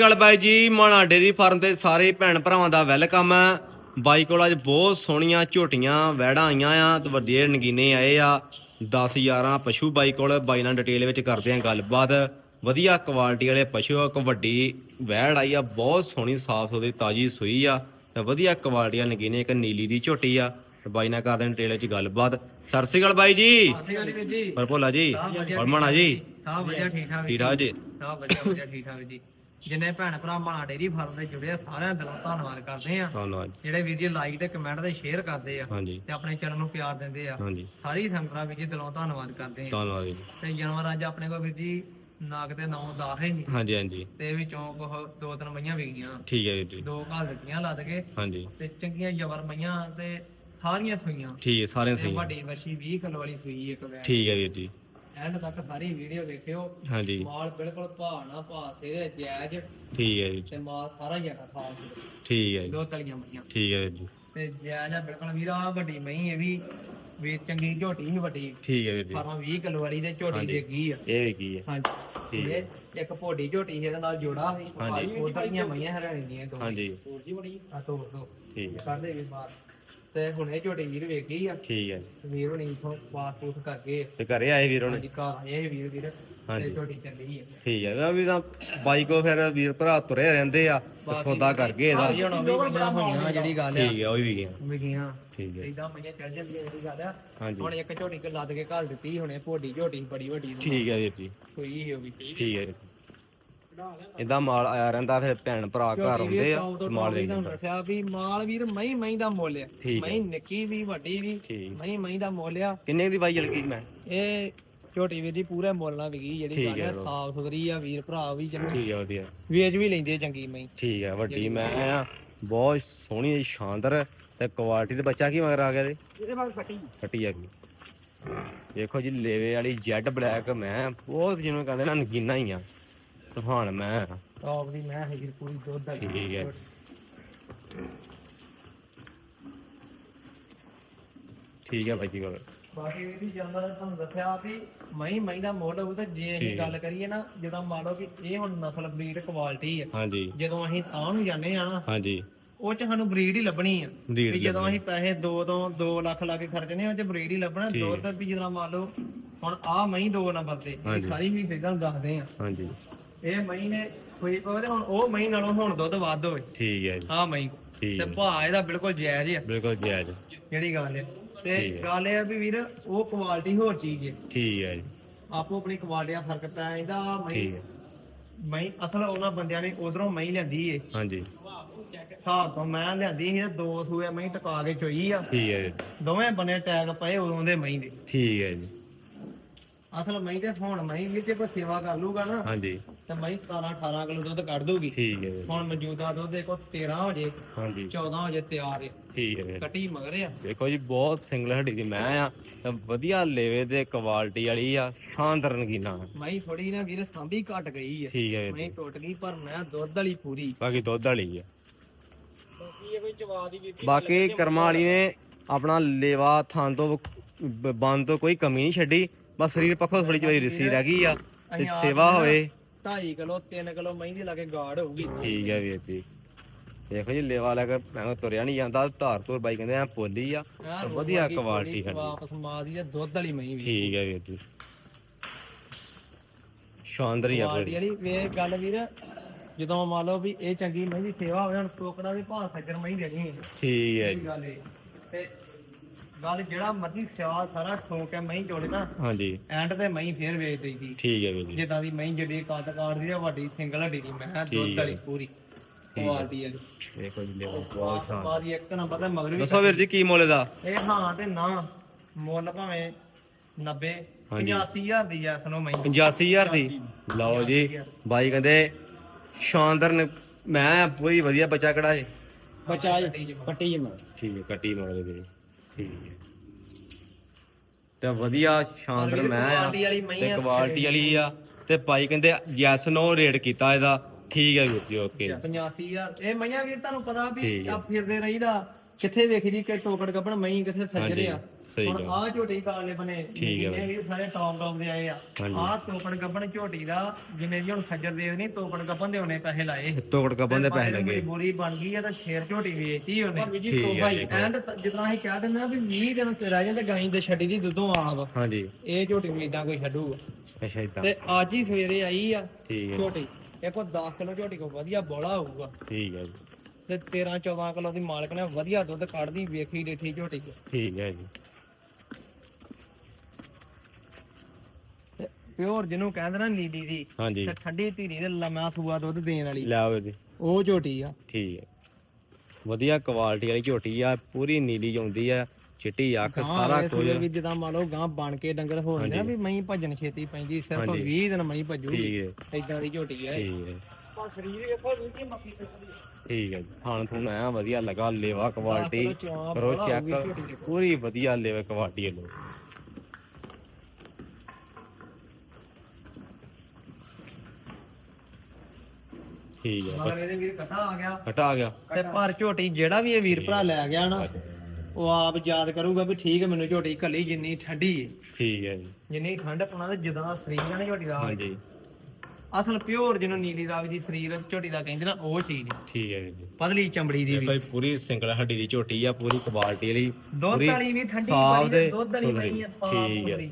ਗੱਲ ਬਾਈ ਜੀ ਮਾਣਾ dairy farm ਤੇ ਸਾਰੇ ਭੈਣ ਭਰਾਵਾਂ ਦਾ ਵੈਲਕਮ। ਹੈ ਬਾਈ ਕੋਲ ਅੱਜ ਬਹੁਤ ਸੋਹਣੀਆਂ ਝੋਟੀਆਂ ਵੈੜਾਂ ਆਈਆਂ ਆ ਤੇ ਵੱਡੇ ਨਗੀਨੇ ਆਏ ਆ। 10 11 ਪਸ਼ੂ ਬਾਈ ਕੋਲ ਬਾਈ ਨਾਲ ਡਿਟੇਲ ਵਿੱਚ ਕਰਦੇ ਆ ਗੱਲਬਾਤ। ਵਧੀਆ ਕੁਆਲਿਟੀ ਵਾਲੇ ਪਸ਼ੂ ਆ ਇੱਕ ਵੱਡੀ ਵੈੜ ਆਈ ਆ ਬਹੁਤ ਸੋਹਣੀ ਸਾਫ਼ ਸੁਥਰੀ ਤਾਜੀ ਸੂਈ ਆ ਤੇ ਵਧੀਆ ਕੁਆਲਿਟੀ ਆ ਨਗੀਨੇ ਇੱਕ ਨੀਲੀ ਦੀ ਝੋਟੀ ਆ। ਤੇ ਬਾਈ ਨਾਲ ਕਰਦੇ ਆ ਡਿਟੇਲ ਵਿੱਚ ਗੱਲਬਾਤ। ਸਤਿ ਸ਼੍ਰੀ ਅਕਾਲ ਬਾਈ ਜੀ। ਸਤਿ ਸ਼੍ਰੀ ਅਕਾਲ ਜੀ ਪਰ ਭੋਲਾ ਜੀ ਮਾਣਾ ਜੀ। ਸਭ ਵਧੀਆ ਠੀਕ ਠਾਕ ਠੀਕ ਠਾਕ ਜੀ। ਸਭ ਵਧੀਆ ਵਧੀਆ ਠੀਕ ਠਾਕ ਜੀ। ਜਿੰਨੇ ਭੈਣ ਭਰਾ ਮਾਣਾ ਡੇਰੀ ਫਾਰਮ ਦੇ ਜੁੜੇ ਆ ਸਾਰਿਆਂ ਦਾ ਦਿਲੋਂ ਧੰਨਵਾਦ ਕਰਦੇ ਆ। ਧੰਨਵਾਦ ਜਿਹੜੇ ਜੀ ਲਾਈਕ ਤੇ ਕਮੈਂਟ ਤੇ ਸ਼ੇਅਰ ਕਰਦੇ ਆ ਹਾਂਜੀ। ਤੇ ਆਪਣੇ ਚੈਨਲ ਨੂੰ ਪਿਆਰ ਦਿੰਦੇ ਆ ਹਾਂਜੀ। ਸਾਰੀ ਸੰਗਤਾਂ ਵੀਰ ਜੀ ਦਿਲੋਂ ਧੰਨਵਾਦ ਕਰਦੇ ਆ। ਧੰਨਵਾਦ ਜੀ। ਤੇ ਜਾਨਵਰ ਅੱਜ ਆਪਣੇ ਕੋਲ ਵੀਰ ਜੀ ਨਾਗ ਤੇ ਨੌ ਦਾ ਹੈ ਜੀ ਹਾਂਜੀ ਹਾਂਜੀ। ਤੇ ਵਿੱਚੋਂ ਕੋਹ ਦੋ ਤਿੰਨ ਮਈਆਂ ਵਿਕੀਆਂ ਠੀਕ ਹੈ ਵੀਰ ਜੀ। ਦੋ ਘਾਲ ਦਿੱਤੀਆਂ ਲੱਦ ਕੇ। ਹਾਂਜੀ। ਤੇ ਚੰਗੀਆਂ ਜਬਰ ਮਈਆਂ ਤੇ ਸਾਰੀਆਂ ਸੂਈਆਂ। ਠੀਕ ਹੈ ਸਾਰਿਆਂ ਹੈ। ਵੱਡੀ ਵਸ਼ੀ 20 ਕਿਲੋ ਵਾਲੀ ਸੂਈ ਇੱਕ ਵੈਣ ਠੀਕ ਹੈ ਵੀਰ ਜੀ। ਐਂਡ ਤੱਕ ਸਾਰੀ ਵੀਡੀਓ ਦੇਖਿਓ। ਹਾਂਜੀ। ਮਾਲ ਬਿਲਕੁਲ ਭਾਅ ਨਾ ਭਾਅ ਸਿਰੇ ਜਾਇਜ਼ ਠੀਕ ਹੈ ਜੀ। ਤੇ ਮਾਲ ਸਾਰਾ ਹੀ ਹੈਗਾ ਖਾਸ। ਠੀਕ ਹੈ ਜੀ। ਦੋ ਤਲੀਆਂ ਮਈਆਂ ਠੀਕ ਹੈ ਜੀ। ਤੇ ਜਾਇਜ਼ ਆ ਬਿਲਕੁਲ ਵੀਰ ਆ ਵੱਡੀ ਮਈ ਇਹ ਵੀ। ਵੀ ਚੰਗੀ ਝੋਟੀ ਵੀ ਵੱਡੀ। ਠੀਕ ਹੈ ਵੀਰ ਜੀ। 18 20 ਕਿਲੋ ਵਾਲੀ ਤੇ ਝੋਟੀ ਹਾਂਜੀ। ਦੇਖੀ ਆ। ਇਹ ਵੀ ਕੀ ਹੈ। ਹਾਂਜੀ। ਠੀਕ ਹੈ। ਇੱਕ ਭੋਡੀ ਝੋਟੀ ਇਹਦੇ ਨਾਲ ਜੋੜਾ ਸੀ। ਹਾਂਜੀ। ਉਹ ਤਲੀਆਂ ਮਈਆਂ ਹਰਿਆਣੇ ਦੀਆਂ ਦੋ। ਹਾਂਜੀ। ਹੋਰ ਜੀ ਬੜੀ। ਆ ਤੋੜ ਦੋ। ਠੀਕ ਹੈ। ਕਰਦੇ ਵੀ ਬਾਹਰ। ਤੇ ਹੁਣ ਝੋਟੀ ਵੀਰ ਵੇਖੀ ਆ। ਠੀਕ ਹੈ ਤੇ ਵੀਰ ਹੁਣੀ ਇਥੋਂ ਬਾਤ ਪੂਤ ਕਰਕੇ ਤੇ ਘਰੇ ਆਏ ਵੀਰ ਹੁਣ? ਹਾਂਜੀ ਘਰ ਆਏ ਵੀਰ ਵੀਰ ਹਾਂਜੀ। ਤੇ ਝੋਟੀ ਚੱਲੀ ਆ। ਠੀਕ ਹੈ ਵੀ ਤਾਂ ਬਾਈ ਕੋ ਫਿਰ ਵੀਰ ਭਰਾ ਤੁਰੇ ਰਹਿੰਦੇ ਆ ਤੇ ਸੌਦਾ ਕਰਕੇ ਇਹਦਾ। ਹਾਂਜੀ ਹੁਣ ਉਹ ਵੀ ਮਈਆਂ ਹੋਈਆਂ ਜਿਹੜੀ ਗੱਲ ਆ। ਠੀਕ ਹੈ ਉਹ ਵੀ ਗਿਆ ਵਿਗੀਆਂ ਠੀਕ ਹੈ ਇਦਾਂ ਮਈਆਂ ਚੱਲ ਜਾਂਦੀਆਂ ਜਿਹੜੀ ਗੱਲ ਆ। ਹਾਂਜੀ। ਹੁਣ ਇੱਕ ਝੋਟੀ ਕੇ ਲੱਦ ਕੇ ਘੱਲ ਦਿੱਤੀ ਹੁਣੇ ਭੋਡੀ ਝੋਟੀ ਬੜੀ ਵੱਡੀ। ਠੀਕ ਹੈ ਵੀਰ ਜੀ। ਹੋਈ ਸੀ ਉਹ ਵੀ। ਠੀਕ ਹੈ ਇਦਾਂ ਮਾਲ ਆਇਆ ਰਹਿੰਦਾ ਫਿਰ ਭੈਣ ਭਰਾ ਘਰ ਆਉਂਦੇ ਆ ਮਾਲ ਹੀ ਤੁਹਾਨੂੰ ਦੱਸਿਆ ਵੀ ਮਾਲ ਵੀਰ ਮਈ ਮਈ ਦਾ ਮੁੱਲ ਆ। ਠੀਕ ਹੈ। ਮਈ ਨਿੱਕੀ ਵੀ ਵੱਡੀ ਵੀ ਠੀਕ। ਮਈ ਮਈ ਦਾ ਮੁੱਲ ਆ। ਕਿੰਨੇ ਦੀ ਬਾਈ ਜਲਕੀ ਮੈਂ? ਇਹ ਝੋਟੀ ਵੀਰ ਦੀ ਪੂਰੇ ਮੁੱਲ ਨਾਲ ਵਿਕੀ ਜਿਹੜੀ ਠੀਕ ਗੱਲ ਹੈ ਆ ਬਰੋ। ਸਾਫ਼ ਸੁਥਰੀ ਆ ਵੀਰ ਭਰਾ ਵੀ ਚਲੋ। ਠੀਕ ਹੈ ਵਧੀਆ। ਵੇਚ ਵੀ ਲੈਂਦੇ ਆ ਚੰਗੀ ਮਈ ਠੀਕ ਹੈ ਵੱਡੀ ਮੈਂ ਆ ਬਹੁਤ ਸੋਹਣੀ ਹੈ ਸ਼ਾਨਦਾਰ ਤੇ ਕੁਆਲਿਟੀ ਦੇ ਬੱਚਾ ਕੀ ਮਗਰ ਆ ਗਿਆ ਜੀ ਇਹਦੇ ਬਾਅਦ ਫੱਟੀ। ਫਟੀ ਆ ਗਈ। ਦੇਖੋ ਜੀ ਲੇਵੇ ਵਾਲੀ ਜੈਡ ਬਲੈਕ ਮੈਂ ਬਹੁਤ ਜਿਵੇਂ ਕਹਿੰਦੇ ਨਾ ਨਗੀਨਾ ਹੀ ਆ। ਤੂਫਾਨ ਮੈਂ। ਟੌਪ ਦੀ ਮੈਂ ਹੈਗੀ ਪੂਰੀ ਦੁੱਧ ਵਾਲੀ ਠੀਕ ਹੈ। ਠੀਕ ਹੈ ਜੀ ਕੋਲ ਬਾਕੀ ਇਹਦੀ ਜਨਮ ਤੁਹਾਨੂੰ ਦੱਸਿਆ ਵੀ ਮਈ ਮਈ ਦਾ ਮੁੱਲ ਤਾਂ ਜੇ ਅਸੀਂ ਠੀਕ। ਗੱਲ ਕਰੀਏ ਨਾ ਜਦੋਂ ਮੰਨ ਲਓ ਕਿ ਇਹ ਹੁਣ ਨਸਲ ਬਰੀਡ ਕੁਆਲਿਟੀ ਆ। ਹਾਂਜੀ। ਜਦੋਂ ਅਸੀਂ ਤਾਂ ਨੂੰ ਜਾਂਦੇ ਆ ਨਾ ਹਾਂਜੀ। ਉਹ ਚ ਸਾਨੂੰ ਬਰੀਡ ਹੀ ਲੱਭਣੀ ਆ। Breed ਵੀ ਜਦੋਂ ਅਸੀਂ ਪੈਸੇ 2 ਤੋਂ 2 ਲੱਖ ਲਾ ਕੇ ਖਰਚਨੇ ਉਹ ਚ ਬਰੀਡ ਹੀ ਲੱਭਣਾ। ਦੁੱਧ ਵੀ ਜਦੋਂ ਮੰਨ ਲਓ ਹੁਣ ਆ ਮਈ ਦੋ ਨੰਬਰ ਤੇ ਇਹ ਹਾਂਜੀ। ਸਾਰੀ ਵੀ ਤੁਹਾਨੂੰ ਦੱਸਦੇ ਆ। ਹਾਂਜੀ। ਇਹ ਮਈ ਨੇ ਕੋਈ ਪਵੇ ਤੇ ਹੁਣ ਉਹ ਮਈ ਨਾਲੋਂ ਹੁਣ ਦੁੱਧ ਵੱਧ ਹੋਵੇ। ਠੀਕ ਹੈ ਜੀ। ਆ ਠੀਕ ਤੇ ਹੈ। ਭਾਅ ਇਹਦਾ ਬਿਲਕੁਲ ਜਾਇਜ਼ ਆ। ਬਿਲਕੁਲ ਜਾਇਜ਼। ਜਿਹੜੀ ਗੱਲ ਹੈ। ਤੇ ਠੀਕ ਹੈ। ਗੱਲ ਇਹ ਆ ਵੀ ਵੀਰ ਉਹ ਕੁਆਲਿਟੀ ਹੋਰ ਚੀਜ਼ ਹੈ। ਠੀਕ ਹੈ ਜੀ। ਆਪੋ ਆਪਣੀ ਕੁਆਲਿਟੀ ਦਾ ਫ਼ਰਕ ਪੈ ਜਾਂਦਾ ਠੀਕ ਹੈ। ਮਈ ਅਸਲ ਉਹਨਾਂ ਬੰਦਿਆਂ ਨੇ ਉਧਰੋਂ ਮਈ ਲੈਂਦੀ ਏ। ਹਾਂਜੀ। ਹਿਸਾਬ ਤੋਂ ਮੈਂ ਲਿਆਂਦੀ ਸੀ ਤੇ ਦੋ ਸੂਏ ਮਈ ਟਕਾ ਕੇ ਚੋਈ ਆ। ਠੀਕ ਹੈ ਜੀ। ਦੋਵੇਂ ਬੰਨੇ ਟੈਗ ਪਏ ਉਦੋਂ ਦੇ ਮਈ ਦੇ। ਠੀਕ ਹੈ ਜੀ। ਅਸਲ ਮਈ ਤੇ ਹੁਣ ਮਈ ਵੀ ਜੇ ਕੋਈ ਸੇਵਾ ਕਰ ਲੂਗਾ ਨਾ। ਹਾਂਜੀ। ਤੇ ਮਈ 17 18 ਕਿਲੋ ਦੁੱਧ ਕੱਢ ਦੂਗੀ ਠੀਕ ਹੈ ਜੀ। ਹੁਣ ਮੌਜੂਦਾ ਦੁੱਧ ਦੇਖੋ 13 ਹੋ ਜੇ ਹਾਂਜੀ। 14 ਹੋ ਜੇ ਤਿਆਰ ਏ ਠੀਕ ਹੈ ਜੀ। ਕੱਟੀ ਮਗਰ ਆ। ਦੇਖੋ ਜੀ ਬਹੁਤ ਸਿੰਗਲ ਹੱਡੀ ਦੀ ਮੈਂ ਆ। ਤੇ ਵਧੀਆ ਲੇਵੇ ਤੇ ਕੁਆਲਿਟੀ ਵਾਲੀ ਆ ਸ਼ਾਨਦਾਰ ਨਗੀਨਾ। ਮਈ ਥੋੜੀ ਨਾ ਵੀਰ ਸਾਂਭੀ ਘਟ ਗਈ ਏ ਠੀਕ ਹੈ ਜੀ। ਟੁੱਟ ਗਈ ਪਰ ਮੈਂ ਦੁੱਧ ਵਾਲੀ ਪੂਰੀ। ਬਾਕੀ ਦੁੱਧ ਵਾਲੀ ਆ। ਬਾਕੀ ਇਹ ਕੋਈ ਚਵਾ ਦੀ ਵੀ ਬਾਕੀ ਕਰਮਾਂ ਵਾਲੀ ਨੇ ਆਪਣਾ ਲੇਵਾ ਥਾਂ ਤੋਂ ਬੰਦ ਤੋਂ ਕੋਈ ਕਮੀ ਨਹੀਂ ਛੱਡੀ। ਬਸ ਸਰੀਰ ਪੱਖੋਂ ਥੋੜੀ ਜਿਹੀ ਰਿਸੀ ਰਹਿ ਗਈ ਆ। ਤੇ ਸੇਵਾ ਹੋਵੇ। 2.5 ਕਿਲੋ 3 ਕਿਲੋ ਮਹੀਂ ਦੀ ਲਾ ਕੇ ਗਾੜ ਹੋਊਗੀ। ਠੀਕ ਹੈ ਵੀਰ ਜੀ। ਦੇਖੋ ਜੀ ਲੇਵਾ ਲੈ ਕੇ ਮੈਨੂੰ ਤੁਰਿਆ ਨਹੀਂ ਜਾਂਦਾ ਧਾਰ ਧੁਰ ਬਾਈ ਕਹਿੰਦੇ ਆ ਪੋਲੀ ਆ ਤੇ ਵਧੀਆ ਕੁਆਲਿਟੀ ਹੈ ਵਾਪਸ ਮਾਂ ਦੀ ਆ, ਦੁੱਧ ਵਾਲੀ ਮਹੀਂ ਵੀ। ਠੀਕ ਹੈ ਵੀਰ ਜੀ। ਸ਼ਾਨਦਾਰ ਹੀ ਆ ਕੁਆਲਿਟੀ ਵੀਰ ਵਾਲੀ ਵੇ ਗੱਲ ਵੀਰ ਜਦੋਂ ਮੰਨ ਲਓ ਵੀ ਇਹ ਚੰਗੀ ਮਹੀਂ ਦੀ ਸੇਵਾ ਹੋਵੇ ਹੁਣ ਟੋਕਣਾ ਵੀ ਭਾਅ ਸੱਜਣ ਮਹੀਂ ਦੇਣੀ ਹੈ ਠੀਕ ਹੈ ਇਹ ਜੀ। ਗੱਲ ਏ। ਤੇ ਗੱਲ ਜਿਹੜਾ ਮਰਜ਼ੀ ਸਿਆਲ ਸਾਰਾ ਠੋਕ ਕੇ ਮਹੀਂ ਜੋੜੇ ਨਾ ਹਾਂਜੀ। ਐਂਡ ਤੇ ਮਹੀਂ ਫੇਰ ਵੇਚ ਦਈਦੀ ਠੀਕ ਹੈ ਵੀਰ ਜੀ। ਜਿੱਦਾਂ ਦੀ ਮਹੀਂ ਜਿਹੜੀ ਕੱਦ ਕਾਟਦੀ ਆ ਵੱਡੀ ਸਿੰਗਲ ਹੱਡੀ ਦੀ ਮੈਂ ਦੁੱਧ ਵਾਲੀ ਹੈ। ਪੂਰੀ ਹੈ। ਕੁਆਲਿਟੀ ਵਾਲੀ। ਦੇਖੋ ਜੀ ਲੇਵਾ ਬਹੁਤ ਸ਼ਾਨਦਾਰ। ਇੱਕ ਨੰਬਰ ਤੇ ਮਗਰ ਵੀ ਦੱਸੋ ਵੀਰ ਜੀ ਕੀ ਮੁੱਲ ਦਾ ਇਹ ਹਾਂ ਤੇ ਨਾ ਮੁੱਲ ਭਾਵੇਂ 90 ਹਾਂਜੀ। 85000 ਦੀ ਐ ਸੁਣੋ ਮੈਂ 85000 ਦੀ? ਲਓ ਜੀ ਬਾਈ ਕਹਿੰਦੇ ਸ਼ਾਨਦਾਰ ਨੇ ਮੈਂ ਪੂਰੀ ਵਧੀਆ ਬੱਚਾ ਕਢਾ ਜੀ ਬੱਚਾ ਕੱਟੀ ਜਮ ਠੀਕ ਹੈ ਕੱਟੀ ਮਗਰ ਦੇ ਠੀਕ ਹੈ। ਤੇ ਵਧੀਆ ਸ਼ਾਨਦਾਰ ਮੈਂ ਆ। ਕੁਆਲਿਟੀ ਵਾਲੀ ਮਹੀਂ ਤੇ ਆ, ਕੁਆਲਿਟੀ ਵਾਲੀ ਆ। ਤੇ ਭਾਈ ਕਹਿੰਦੇ ਯੈਸ ਨੋ ਰੇਟ ਕੀਤਾ ਇਹਦਾ। ਠੀਕ ਹੈ ਵੀਰ ਜੀ ਓਕੇ 85000 ਇਹ ਮਈਆਂ ਵੀਰ ਤੁਹਾਨੂੰ ਪਤਾ ਵੀ ਠੀਕ ਹੈ। ਆ ਫਿਰਦੇ ਰਹੀਦਾ। ਕਿੱਥੇ ਵੇਖੀ ਦੀ ਕਿ ਟੋਕੜ ਗੱਬਣ ਮਈ ਕਿੱਥੇ ਸੱਜਰੇ ਆ। ਸਹੀ ਹੁਣ ਗੱਲ। ਆਹ ਝੋਟੀ ਕਾਲੇ ਬਨੇ ਠੀਕ ਹੈ ਇਹ ਵੀ ਸਾਰੇ ਟੌਪ ਟੌਪ ਦੇ ਆਏ ਆ ਹਾਂਜੀ। ਆਹ ਤੋਪਣ ਗੱਬਣ ਝੋਟੀ ਦਾ ਜਿੰਨੇ ਦੀ ਹੁਣ ਖੱਜਰ ਦੇ ਨਹੀਂ ਤੋਪਣ ਗੱਬਣ ਦੇ ਉਹਨੇ ਪੈਸੇ ਲਾਏ। ਤੋਕੜ ਕਪਾਂ ਦੇ ਪੈਸੇ ਲੱਗੇ। ਬੋਰੀ ਬਣ ਗਈ ਆ ਤਾਂ ਸ਼ੇਰ ਝੋਟੀ ਵੇਚੀ ਉਹਨੇ। ਠੀਕ ਹੈ ਜੀ। ਐਂਡ ਜਿੱਦਾਂ ਅਸੀਂ ਕਹਿ ਦਿੰਦੇ ਆ ਵੀ 20 ਦਿਨ ਤੇ ਰਹਿ ਜਾਂਦੇ ਗਾਈ ਦੇ ਛੱਡੀ ਦੀ ਦੁੱਧੋਂ ਆਪ। ਹਾਂਜੀ। ਇਹ ਝੋਟੀ ਨੂੰ ਇਦਾਂ ਕੋਈ ਛੱਡੂਗਾ ਅੱਛਾ ਇਦਾਂ ਤੇ ਅੱਜ ਹੀ ਸਵੇਰੇ ਆਈ ਆ ਠੀਕ ਹੈ ਝੋਟੀ। ਇਹ ਕੋ 10 ਕਿਲੋ ਝੋਟੀ ਕੋ ਵਧੀਆ ਬੋਲਾ ਹੋਊਗਾ। ਠੀਕ ਹੈ ਜੀ। ਤੇ 13 14 ਕਿਲੋ ਦੀ ਮਾਲਕ ਨੇ ਵਧੀਆ ਦੁੱਧ ਕੱਢਦੀ ਵੇਖੀ ਡੇਠੀ ਝੋਟੀ ਠੀਕ ਹੈ ਜੀ। ਪਿਓਰ ਜਿਹਨੂੰ ਕਹਿੰਦੇ ਨਾ ਨੀਲੀ ਦੀ ਹਾਂਜੀ। ਤੇ ਠੰਡੀ ਧੀਰੀ ਦੇ ਲੰਮਾ ਸੂਆ ਦੁੱਧ ਦੇਣ ਵਾਲੀ। ਲੈ ਆਓ ਜੀ। ਉਹ ਝੋਟੀ ਆ। ਠੀਕ ਹੈ। ਵਧੀਆ ਕੁਆਲਿਟੀ ਵਾਲੀ ਝੋਟੀ ਆ ਪੂਰੀ ਨੀਲੀ ਆਉਂਦੀ ਆ ਚਿੱਟੀ ਅੱਖ ਸਾਰਾ ਕੁਝ। ਵੀ ਜਿੱਦਾਂ ਮੰਨ ਲਓ ਗਾਂ ਬਣ ਕੇ ਡੰਗਰ ਹੋ ਜਾਂਦੇ ਆ ਵੀ ਮਹੀਂ ਭੱਜਣ ਛੇਤੀ ਪੈਂਦੀ ਸਿਰਫ ਹਾਂਜੀ। 20 ਦਿਨ ਮਹੀਂ ਭੱਜੂਗੀ। ਠੀਕ ਹੈ। ਇਦਾਂ ਦੀ ਝੋਟੀ ਆ। ਠੀਕ ਹੈ। ਪਰ ਸਰੀਰ ਵੇਖੋ ਦੂਜੀ ਮੱਕੀ ਤੇ ਠੀਕ ਹੈ ਜੀ। ਖਾਣ ਖੂਣ ਐ ਵਧੀਆ ਲਗਾ ਲੇਵਾ ਕੁਆਲਿਟੀ ਬੜਾ ਚੈੱਕ। ਪੂਰੀ ਵਧੀਆ ਲੇਵਾ ਕੁਆਲਿਟੀ ਲੋ ਠੀਕ ਹੈ ਮਗਰ ਇਹਦੇ ਵੀਰ ਕਟਾ ਆ ਗਿਆ। ਹਟਾ ਗਿਆ। ਤੇ ਪਰ ਝੋਟੀ ਜਿਹੜਾ ਵੀ ਇਹ ਵੀਰ ਭਰਾ ਲੈ ਗਿਆ ਨਾ ਉਹ ਆਪ ਯਾਦ ਕਰੂਗਾ ਵੀ ਠੀਕ ਹੈ ਮੈਨੂੰ ਝੋਟੀ ਕੱਲੀ ਜਿੰਨੀ ਠੰਡੀ ਹੈ ਠੀਕ ਹੈ ਜੀ। ਜਿੰਨੀ ਠੰਡ ਪਾਉਣਾ ਤੇ ਜਿੱਦਾਂ ਦਾ ਸਰੀਰ ਹੈ ਨਾ ਝੋਟੀ ਦਾ। ਹਾਂਜੀ। ਅਸਲ ਪਿਓਰ ਜਿਹਨੂੰ ਨੀਲੀ ਰਾਵੀ ਦੀ ਸਰੀਰ ਝੋਟੀ ਦਾ ਕਹਿੰਦੇ ਨਾ ਉਹ ਚੀਜ਼ ਹੈ ਠੀਕ ਹੈ ਜੀ। ਪਤਲੀ ਚਮੜੀ ਦੀ ਇਹ ਵੀ। ਭਾਈ ਪੂਰੀ ਸਿੰਗਲ ਹੱਡੀ ਦੀ ਝੋਟੀ ਆ ਪੂਰੀ ਕੁਆਲਿਟੀ ਵਾਲੀ ਦੁੱਧ ਪੂਰੀ ਵਾਲੀ ਵੀ ਠੰਡੀ ਸਾਫ਼ ਤੇ ਦੇ ਦੁੱਧ ਵਾਲੀ। ਬਣੀ ਹੈ ਸਾਫ਼ ਠੀਕ ਹੈ ਸੁਥਰੀ।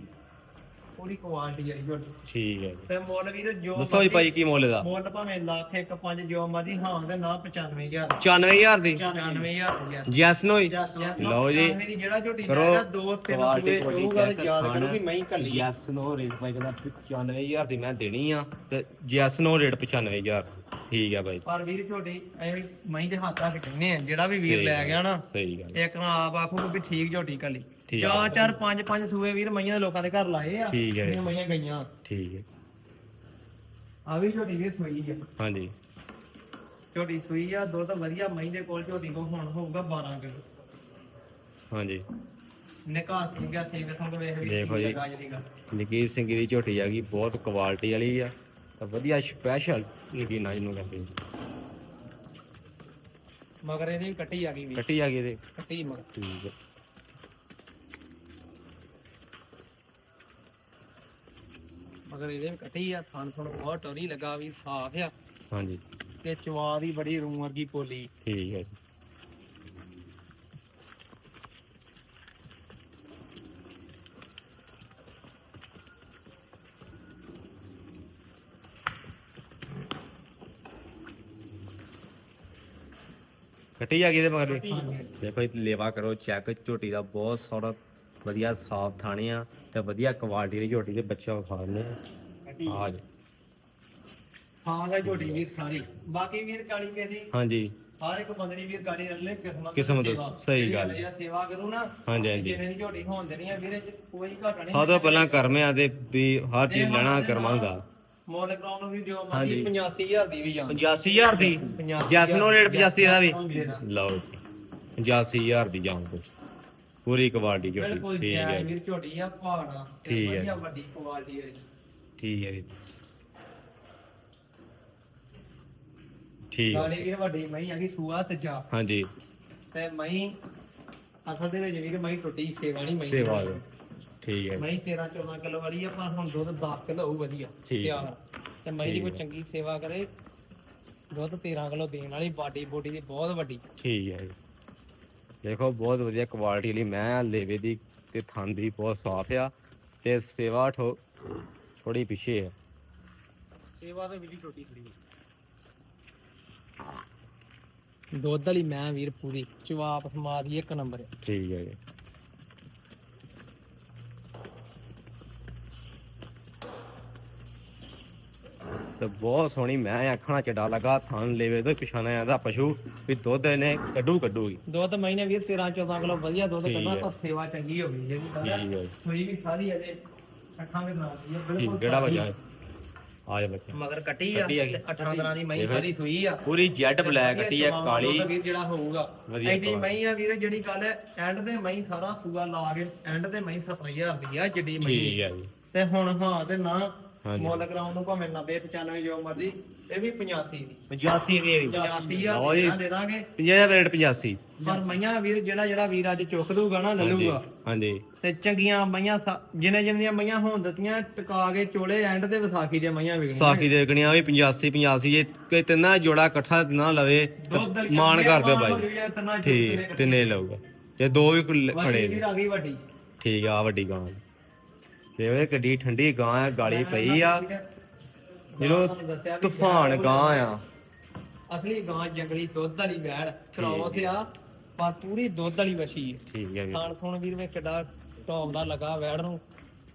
ਪੂਰੀ ਕੁਆਲਿਟੀ ਵਾਲੀ ਝੋਟੀ ਠੀਕ ਹੈ ਜੀ। ਤੇ ਮੁੱਲ ਵੀਰ ਜੋ ਦੱਸੋ ਜੀ ਭਾਈ ਕੀ ਮੁੱਲ ਦਾ ਮੁੱਲ ਭਾਵੇਂ ਲੱਖ ਇੱਕ ਪੰਜ ਜੋ ਮਰਦੀ ਹਾਂ ਦੇ ਨਾ 95000 94000 ਦੀ? 95000 ਜੈਸ ਨੋ ਜੀ ਲਓ ਲਓ ਜੀ। ਦੀ ਜਿਹੜਾ ਝੋਟੀ ਕਰੋ। ਦਾ ਦੋ ਤਿੰਨ ਤੁਹਾਡੀ ਹੋਊਗਾ ਤੇ ਯਾਦ। ਕਰੋ ਕਿ ਮੈਂ ਹੀ ਕੱਲੀ। ਆ ਜੈਸ ਨੋ ਰੇਟ ਭਾਈ ਕਹਿੰਦਾ 95000 ਦੀ ਮੈਂ ਦੇਣੀ ਆ ਤੇ ਜੈਸ ਨੋ ਰੇਟ 95000 ਠੀਕ ਆ ਭਾਈ। ਪਰ ਵੀਰ ਝੋਟੀ ਐਵੇਂ ਮੈਂ ਦੇ ਹੱਥ ਰੱਖ ਕਹਿੰਦੇ ਆ ਜਿਹੜਾ ਵੀ ਵੀਰ ਸਹੀ ਲੈ ਗੱਲ। ਗਿਆ ਨਾ ਸਹੀ ਗੱਲ ਇੱਕ ਨਾ ਆਪ ਆਖੂਗਾ ਵੀ ਠੀਕ ਝੋਟੀ ਕੱਲੀ। ਠੀਕ ਆ। ਚਾਰ ਚਾਰ ਪੰਜ ਪੰਜ ਸੂਏ ਵੀਰ ਮਈਆਂ ਦੇ ਲੋਕਾਂ ਦੇ ਘਰ ਲਾਏ ਆ। ਠੀਕ ਹੈ। ਜਿਹੜੀਆਂ ਮਈਆਂ ਗਈਆਂ। ਠੀਕ ਹੈ ਆ ਵੀ ਝੋਟੀ ਵੀਰ ਸੂਈ ਆ। ਹਾਂਜੀ। ਝੋਟੀ ਸੂਈ ਆ ਦੁੱਧ ਵਧੀਆ ਮਹੀਂ ਦੇ ਕੋਲ ਝੋਟੀ ਕੋ ਹੁਣ ਹੋਊਗਾ 12 ਕਿਲੋ ਹਾਂਜੀ। ਨਿਕਾਹ ਸਿੰਘਾ ਸਿੰਘ ਸੰਗ ਵੇਖ ਵੀ ਦੇਖੋ ਜੀ। ਲਗਾ ਸਿੰਘ ਦੀ ਝੋਟੀ ਆ ਗਈ ਬਹੁਤ ਕੁਆਲਿਟੀ ਵਾਲੀ ਆ। ਤਾਂ ਵਧੀਆ ਸਪੈਸ਼ਲ ਨਕੀਰ ਨਾਲ ਇਹਨੂੰ ਕਹਿੰਦੇ ਮਗਰ ਇਹਦੀ ਵੀ ਕੱਟੀ ਆ ਗਈ ਵੀ। ਕੱਟੀ ਆ ਗਈ ਇਹਦੇ। ਕੱਟੀ ਮਗਰ। ਠੀਕ ਹੈ ਮਗਰ ਇਹਦੇ ਵੀ ਕੱਟੀ ਆ ਥਣ ਥਣ ਬਹੁਤ ਟੋਰੀ ਲੱਗਾ ਵੀ ਸਾਫ਼ ਆ। ਹਾਂਜੀ। ਤੇ ਚਵਾ ਦੀ ਬੜੀ ਰੂੰ ਵਰਗੀ ਪੋਲੀ। ਠੀਕ ਹੈ ਜੀ। ਕੱਟੀ ਆ ਗਈ ਇਹਦੇ ਮਗਰ? ਦੇਖੋ ਲੇਵਾ ਕਰੋ ਚੈੱਕ ਝੋਟੀ ਦਾ ਬਹੁਤ ਸੋਹਣਾ ਵਧੀਆ ਸਾਫ਼ ਥਾਣੇ ਆ ਤੇ ਵਧੀਆ ਕੁਆਲਿਟੀ ਦੀ ਝੋਟੀ ਦੇ ਬੱਚਾ ਵਿਖਾਉਂਦੇ ਆ। ਜੀ। ਹਾਂ ਗਾ ਝੋਟੀ ਵੀਰ ਸਾਰੀ। ਬਾਕੀ ਵੀਰ ਕਾਲੀ ਪੈਦੀ ਹਾਂਜੀ। ਹਰ ਇੱਕ ਬੰਦੇ ਦੀ ਵੀਰ ਗਾੜੀ ਰੱਲੇ ਕਿਸਮਤ ਕਿਸਮਤ ਦੀ। ਸਹੀ ਗੱਲ। ਜਿਹੜਾ ਸੇਵਾ ਕਰੂ ਨਾ ਹਾਂਜੀ ਹਾਂਜੀ। ਦੀ ਝੋਟੀ ਹੋਣ ਦੇਣੀ ਆ ਵੀਰੇ ਕੋਈ ਘਾਟਾ ਨਹੀਂ ਤੋਂ ਪਹਿਲਾਂ ਕਰਮਿਆਂ ਦੇ ਵੀ ਹਰ ਚੀਜ਼ ਲੈਣਾ ਕਰਮਾਂ ਦਾ। ਮੋਲ ਕਰਾਉਣ ਨੂੰ ਵੀ ਜੋ ਹਾਂਜੀ। ਮਰਜ਼ੀ 85000 ਦੀ ਵੀ ਜਾਂ 85000 ਦੀ? 85,000 ਜੈਸਨੋ ਰੇਟ 85 ਦਾ ਵੀ। ਲਓ ਜੀ 85000 ਦੀ ਜਾਨ ਕੁਝ ਪੂਰੀ ਕੁਆਲਿਟੀ ਬਿਲਕੁਲ ਝੋਟੀ ਠੀਕ ਹੈ ਜੈ। ਝੋਟੀ ਆ ਪਹਾੜਾ ਤੇ ਠੀਕ ਹੈ। ਵਧੀਆ ਵੱਡੀ ਕੁਆਲਿਟੀ ਹੈ ਠੀਕ ਹੈ ਜੀ। ਠੀਕ ਹੈ ਵੱਡੀ ਮਹੀਂ ਆ ਗਈ ਸੂਆ ਤੇ ਜਾ। ਹਾਂਜੀ। ਤੇ ਮਹੀਂ ਅਸਲ ਦੇ ਵਿੱਚ ਵੀਰ ਮਹੀਂ ਟੁੱਟੀ ਸੇਵਾ ਨਹੀਂ ਮਹੀਂ ਸੇਵਾ ਦਿਓ। ਠੀਕ ਹੈ ਜੀ, ਮਹੀਂ 13 14 ਕਿਲੋ ਵਾਲੀ ਆ ਪਰ ਹੁਣ ਦੁੱਧ 10 ਕਿਲੋ ਹੋਊ ਵਧੀਆ ਠੀਕ। ਤਿਆਰ। ਤੇ ਮਹੀਂ ਦੀ ਠੀਕ ਕੋਈ ਹੈ। ਚੰਗੀ ਸੇਵਾ ਕਰੇ ਦੁੱਧ 13 ਕਿਲੋ ਦੇਣ ਵਾਲੀ ਬਾਡੀ ਬੋਡੀ ਦੀ ਬਹੁਤ ਵੱਡੀ। ਠੀਕ ਹੈ ਜੀ। ਦੇਖੋ ਬਹੁਤ ਵਧੀਆ ਕੁਆਲਿਟੀ ਵਾਲੀ ਮੈਂ ਆ, ਲੇਵੇ ਦੀ ਤੇ ਥਣ ਦੀ ਬਹੁਤ ਸਾਫ਼ ਆ ਤੇ ਸੇਵਾ ਥੋੜੀ ਪਿੱਛੇ ਹੈ ਸੇਵਾ ਤੇ ਵੀਰ ਟੁੱਟੀ ਖੜੀ ਦੁੱਧ ਵਾਲੀ ਮੈਂ ਵੀਰ ਪੂਰੀ ਚਵਾਪ ਸਮਾਦੀ ਇੱਕ ਨੰਬਰ। ਠੀਕ ਹੈ ਜੀ। ਤੇ ਬਹੁਤ ਸੋਹਣੀ ਮੈਂ ਆਖਣਾ ਚੱਡਾ ਲਗਾ ਥਣ ਲੇਵੇ ਤੋਂ ਪਿਛਾਣਾ ਆਂਦਾ ਪਸ਼ੂ ਵੀ ਦੁੱਧ ਇਹਨੇ ਕੱਢੂ ਕੱਢੂਗੀ ਦੁੱਧ ਮਹੀਨੇ ਵੀਰ 13 14 ਕਿਲੋ ਵਧੀਆ ਦੁੱਧ ਠੀਕ ਕੱਢਣਾ ਹੈ। ਪਰ ਸੇਵਾ ਚੰਗੀ ਜਿਹੜੀ ਠੀਕ ਹੈ ਹੈ ਜੀ। ਸੂਈ ਵੀ ਸਾਰੀ ਅਜੇ ਅੱਠਾਂ ਦੇ ਨਾਲ ਦੀ ਹੈ ਠੀਕ ਬਿਲਕੁਲ ਕਿਹੜਾ ਵਜਾ ਆ ਜਾ ਬੱਚਾ ਮਗਰ ਕੱਟੀ ਆ ਕੱਟੀ ਆ ਗਈ। ਤੇ ਦੀ ਮਹੀਂ ਦੇਖੋ। ਸਾਰੀ ਸੂਈ ਆ ਪੂਰੀ ਜੈਡ ਬਲੈਕ ਕੱਟੀ ਹੈ ਕਾਲੀ ਵੀਰ ਜਿਹੜਾ ਹੋਊਗਾ ਵਧੀਆ ਐਡੀ। ਮਹੀਂ ਆ ਵੀਰ ਜਿਹੜੀ ਗੱਲ ਐਂਡ ਤੇ ਮਹੀਂ ਸਾਰਾ ਸੂਆ ਲਾ ਕੇ ਐਂਡ ਤੇ ਮਹੀਂ 70000 ਦੀ ਆ ਜਿੱਡੀ ਮਹੀਂ ਠੀਕ ਹੈ ਜੀ ਤੇ ਹੁਣ ਹਾਂ ਤੇ ਨਾ ਹਾਂਜੀ। ਮੁੱਲ ਕਰਾਉਣ ਨੂੰ ਭਾਵੇਂ 90 95 ਜੋ ਮਰਜ਼ੀ ਇਹ ਵੀ 85 ਦੀ। 85 ਦੀ ਵੀ। 85000 ਲਓ ਜੀ। ਦੀ ਦੇ ਦਾਂਗੇ। 50 ਦਾ ਰੇਟ 85 ਪਰ ਮਈਆਂ ਵੀਰ ਜਿਹੜਾ ਜਿਹੜਾ ਵੀਰ ਅੱਜ ਚੁੱਕ ਦੂਗਾ ਨਾ ਲੱਲੂਗਾ। ਹਾਂਜੀ। ਤੇ ਚੰਗੀਆਂ ਮਈਆਂ ਜਿਨੇ ਜਿੰਨੀਆਂ ਮਈਆਂ ਹੋਣ ਦਿੱਤੀਆਂ ਟਿਕਾ ਕੇ ਚੋਲੇ ਐਂਡ ਤੇ ਵਿਸਾਖੀ ਦੀਆਂ ਮਈਆਂ ਵਿਕਣੀਆਂ। ਸਾਖੀ ਦੇ ਗਣੀਆਂ ਵੀ 85 85 ਜੇ ਕੋਈ ਤਿੰਨਾ ਜੋੜਾ ਇਕੱਠਾ ਨਾ ਲਵੇ ਦੁੱਧ ਵਾਲੀ ਮਾਨ ਕਰ ਦਿਓ ਬਾਈ। ਤਿੰਨਾਂ ਚੋਂ ਠੀਕ ਤਿੰਨੇ ਲਊਗਾ। ਜੇ ਦੋ ਵੀ ਵਸ਼ੀ ਖੜੇ ਨੇ। ਵੀਰ ਆ ਗਈ ਵੱਡੀ। ਠੀਕ ਆ ਆਹ ਵੱਡੀ ਗਾਂ। ਤੇ ਉਹ ਕਿੱਡੀ ਠੰਡੀ ਗਾਂ ਆ ਗਾਲੀ ਪਈ ਆ। ਜਿਹਨੂੰ ਤੂਫਾਨ ਗਾਂ ਆ। ਅਸਲੀ ਗਾਂ ਜੰਗਲੀ ਦੁੱਧ ਵਾਲੀ ਵੈੜ ਕ੍ਰੋਸ ਆ। ਪਰ ਪੂਰੀ ਦੁੱਧ ਵਾਲੀ ਵਸ਼ੀ ਹੈ ਠੀਕ ਹੈ ਖਾਣ ਖੂਣ ਵੀਰ ਵੇ ਕਿੱਡਾ ਟੌਪ ਦਾ ਲੱਗਾ ਵੈੜ ਨੂੰ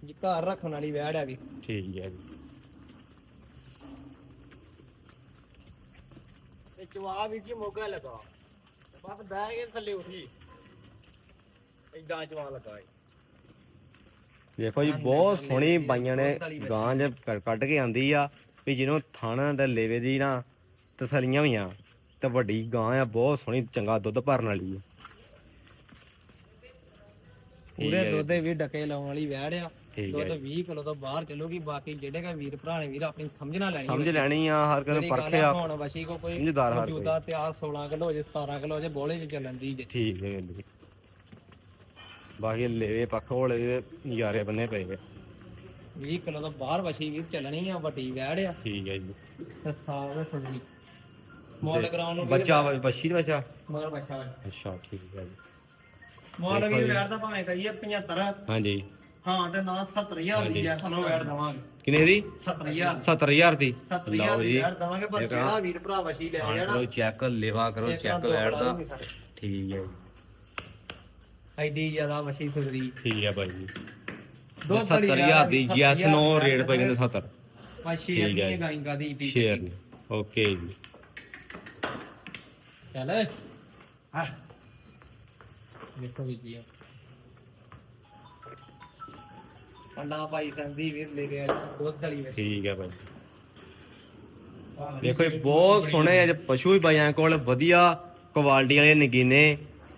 ਜੀ ਘਰ ਰੱਖਣ ਵਾਲੀ ਵੈੜ ਆ ਵੀ। ਠੀਕ ਹੈ ਜੀ। ਤੇ ਚਵਾ ਵੀ ਜੀ ਮੋਗਾ ਲਗਾ। ਬਸ ਬਹਿ ਕੇ ਥੱਲੇ ਉਠੀ। ਇਦਾਂ ਚਵਾ ਲਗਾ ਦੇਖੋ ਜੀ ਬਹੁਤ ਸੋਹਣੀ ਬਾਈਆਂ ਨੇ ਗਾਂ ਜੇ ਕੱਢ- ਕੇ ਆਂਦੀ ਆ ਵੀ ਜਿਹਨੂੰ ਥਣ ਤੇ ਲੇਵੇ ਦੀ ਨਾ ਤਸਲੀਆਂ ਵੀ ਆ ਤੇ ਵੱਡੀ ਗਾਂ ਆ ਬਹੁਤ ਸੋਹਣੀ ਚੰਗਾ ਦੁੱਧ ਭਰਨ ਵਾਲੀ ਆ। ਪੂਰੇ ਦੁੱਧ ਦੇ ਵੀ ਡਕੇ ਲਾਉਣ ਵਾਲੀ ਵੈੜ ਆ। ਦੁੱਧ ਹੈ 20 ਕਿਲੋ ਤੋਂ ਬਾਹਰ ਚੱਲੂਗੀ ਬਾਕੀ ਜਿਹੜੇ ਕਾ ਵੀਰ ਭਰਾ ਨੇ ਵੀਰ ਆਪਣੀ ਸਮਝਣਾ ਲੈਣੀ ਸਮਝ ਲੈਣੀ ਆ ਹਰ ਪਰਖਿਆ ਆ, ਹੁਣ ਵਸ਼ੀ ਕੋ ਕੋਈ ਸਮਝਦਾਰ ਹਰ ਕੋਈ। ਮੌਜੂਦਾ ਤਿਆਰ 16 ਕਿਲੋ ਜੇ 17 ਕਿਲੋ ਜੇ ਬੋਲੇ ਚ ਚੱਲਣ ਦੀ ਜੇ। ਠੀਕ ਹੈ ਜੀ। ਬਾਕੀ ਲੇਵੇ ਪੱਖ ਹੋਲੇ ਦੇ ਨਜ਼ਾਰੇ ਬੰਨੇ ਪਏ ਆ। 20 ਕਿਲੋ ਤੋਂ ਬਾਹਰ ਵਸ਼ੀ ਵੀਰ ਚੱਲਣੀ ਆ ਵੱਡੀ ਵੈੜ ਆ। ਠੀਕ ਹੈ ਜੀ। ਤੇ ਸੁਣੀ ਮੋਲ ਕਰਾਉਣ ਨੂੰ ਬੱਚਾ ਵਾ- ਬੱਛੀ ਦਾ ਬੱਚਾ? ਮਗਰ ਬੱਚਾ ਵਾ। ਅੱਛਾ ਠੀਕ ਹੈ ਜੀ। ਮੋਲ ਵੀ ਵੈੜ ਦਾ ਭਾਵੇਂ ਕਹੀਏ 75 ਹਾਂਜੀ। ਹਾਂ ਤੇ ਨਾ 70000 ਦੀ ਜੈਸਨ ਨੂੰ ਵੈੜ ਦਵਾਂਗੇ। ਕਿੰਨੇ ਦੀ? 70000 70000 ਦੀ। 70000 ਦੀ ਵੈੜ ਦਵਾਂਗੇ ਪਰ ਜਿਹੜਾ ਵੀਰ ਭਰਾ ਵਸ਼ੀ ਲੈ ਜਾਣਾ ਚੈੱਕ ਲੇਵਾ ਕਰੋ ਚੈੱਕ ਨਾਲ ਦੋ। ਠੀਕ ਹੈ ਜੀ। ਐਡੀ ਜ਼ਿਆਦਾ ਵਸ਼ੀ ਫੁਗਰੀ ਠੀਕ ਹੈ ਭਾਈ ਜੀ। ਵਾਲੀ 70000 ਦੀ ਜੈਸ ਨੋ ਰੇਟ ਪੈ ਜਾਂਦੇ 70 ਵਸ਼ੀ ਠੀਕ ਹੈ। ਆਪਣੀ ਗਾਇਂਗਾ ਦੀ ਟੀ ਸ਼ੇਅਰ ਨੇ ਓਕੇ ਜੀ। ਚੱਲ। ਹਾਂ ਦੇਖੋ ਵੀ ਜੀ ਅੰਡਾ ਭਾਈ ਸੰਦੀ ਵੀਰ ਲੈ ਗਿਆ ਦੁੱਧ ਵਾਲੀ ਵਸ਼ੀ ਠੀਕ ਹੈ ਭਾਈ। ਦੇਖੋ ਇਹ ਬਹੁਤ ਸੋਹਣੇ ਅੱਜ ਪਸ਼ੂ ਵੀ ਬਾਈਆਂ ਕੋਲ ਵਧੀਆ ਕੁਆਲਿਟੀ ਵਾਲੇ ਨਗੀਨੇ।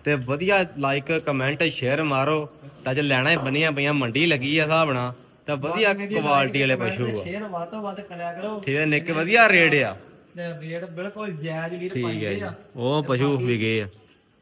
ਤੇ ਵਧੀਆ ਲਾਈਕ ਕਮੈਂਟ ਸ਼ੇਅਰ ਮਾਰੋ। ਤਾਂ ਅੱਜ ਲੈਣਾ ਹੀ ਬਣੀਆਂ ਪਈਆਂ ਮੰਡੀ ਲੱਗੀ ਆ ਹਿਸਾਬ ਨਾਲ ਤਾਂ ਵਧੀਆ ਕੁਆਲਿਟੀ ਵਾਲੇ ਪਸ਼ੂ ਆ। ਸ਼ੇਅਰ ਵੱਧ ਤੋਂ ਵੱਧ ਕਰਿਆ ਕਰੋ। ਠੀਕ ਹੈ ਨਿੱਕ ਵਧੀਆ ਰੇਟ ਆ। ਤੇ ਰੇਟ ਬਿਲਕੁਲ ਜਾਇਜ਼ ਵੀਰ ਠੀਕ ਹੈ ਪਾਈਦੇ ਜੀ। ਆ। ਉਹ ਪਸ਼ੂ ਵੀ ਗਏ ਆ।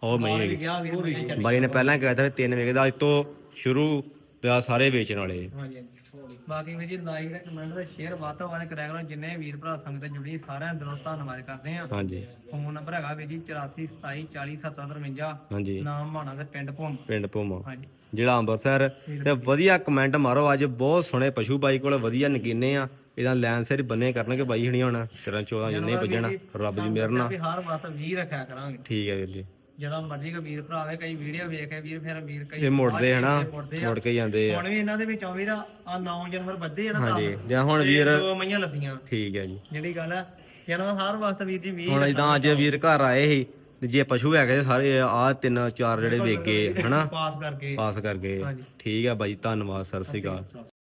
ਉਹ ਮੇਰੇ ਬਾਈ ਨੇ ਪਹਿਲਾਂ ਕਿਹਾ ਸੀ ਤਿੰਨ ਵਿਕਦਾ ਅੱਜ ਤੋਂ ਸ਼ੁਰੂ ਤੇ ਆ ਸਾਰੇ ਵੇਚਣ ਵਾਲੇ। ਆ। ਹਾਂਜੀ ਹਾਂਜੀ। ਬਾਕੀ ਵੀਰ ਜੀ ਲਾਈਕ ਤੇ ਕਮੈਂਟ ਤੇ ਸ਼ੇਅਰ ਵੱਧ ਤੋਂ ਵੱਧ ਕਰਿਆ ਕਰੋ। ਜਿੰਨੇ ਵੀਰ ਭਰਾ ਸੰਗਤ ਤੇ ਜੁੜੀ ਸਾਰਿਆਂ ਦਾ ਦਿਲੋਂ ਧੰਨਵਾਦ ਕਰਦੇ ਆ ਹਾਂਜੀ। ਫੋਨ ਨੰਬਰ ਹੈਗਾ ਵੀਰ ਜੀ 84 27 40 753 ਹਾਂਜੀ। ਨਾਮ ਮਾਣਾ ਤੇ ਪਿੰਡ ਭੁੰਮ। ਪਿੰਡ ਭੂਮਾ। ਹਾਂਜੀ। ਜਿਹੜਾ ਅੰਮ੍ਰਿਤਸਰ ਤੇ ਵਧੀਆ ਕਮੈਂਟ ਮਾਰੋ ਅੱਜ ਬਹੁਤ ਸੋਹਣੇ ਪਸ਼ੂ ਬਾਈ ਕੋਲ ਵਧੀਆ ਨਗੀਨੇ ਆ। ਇਹਦਾ ਲੈਣ ਸਿਰ ਬੰਨੇ ਕਰਨਗੇ ਬਾਈ ਹਣੀ ਹੁਣ। 13 14 ਜਿੰਨੇ ਵੱਜਣਾ ਰੱਬ ਦੀ ਮਿਹਰ ਨਾਲ। ਵੀ ਹਰ ਵਾਰ 20 ਰੱਖਿਆ ਕਰਾਂਗੇ। ਠੀਕ ਹੈ ਵੀਰ ਜੀ। ਜਦੋਂ ਮਰਜ਼ੀ ਕੋ ਵੀਰ ਭਰਾ ਆਵੇ ਕਈ ਵੀਡੀਓ ਵੇਖ ਕੇ ਵੀਰ ਫਿਰ ਵੀਰ ਕਈ ਇਹ ਮੁੜਦੇ ਹਨਾ ਆ। ਮੁੜ ਕੇ ਜਾਂਦੇ ਆ। ਹੁਣ ਵੀ ਇਹਨਾਂ ਦੇ ਵਿੱਚੋਂ ਵੀਰ ਆ 9 ਜਨਵਰ ਵੱਧੇ ਜਿਹੜਾ ਹਾਂਜੀ ਜਾਂ ਹੁਣ ਵੀਰ ਦੋ ਮਈਆਂ ਲੱਦੀਆਂ। ਠੀਕ ਹੈ ਜੀ। ਜਿਹੜੀ ਗੱਲ ਹੈ ਜਨਮ ਹਰ ਵਕਤ ਵੀਰ ਜੀ 20 ਹੁਣ ਇਦਾਂ ਅੱਜ ਵੀਰ ਘਰ ਆਏ ਸੀ ਤੇ ਜੇ ਪਸ਼ੂ ਹੈਗੇ ਸਾਰੇ ਆ ਤਿੰਨ ਚਾਰ ਜਿਹੜੇ ਵੇਚ ਗਏ ਹਨਾ? ਪਾਸ ਕਰਕੇ। ਪਾਸ ਕਰ ਗਏ ਹਾਂਜੀ। ਠੀਕ ਹੈ ਬਾਈ ਧੰਨਵਾਦ ਸ੍ਰੀ ਅਕਾਲ।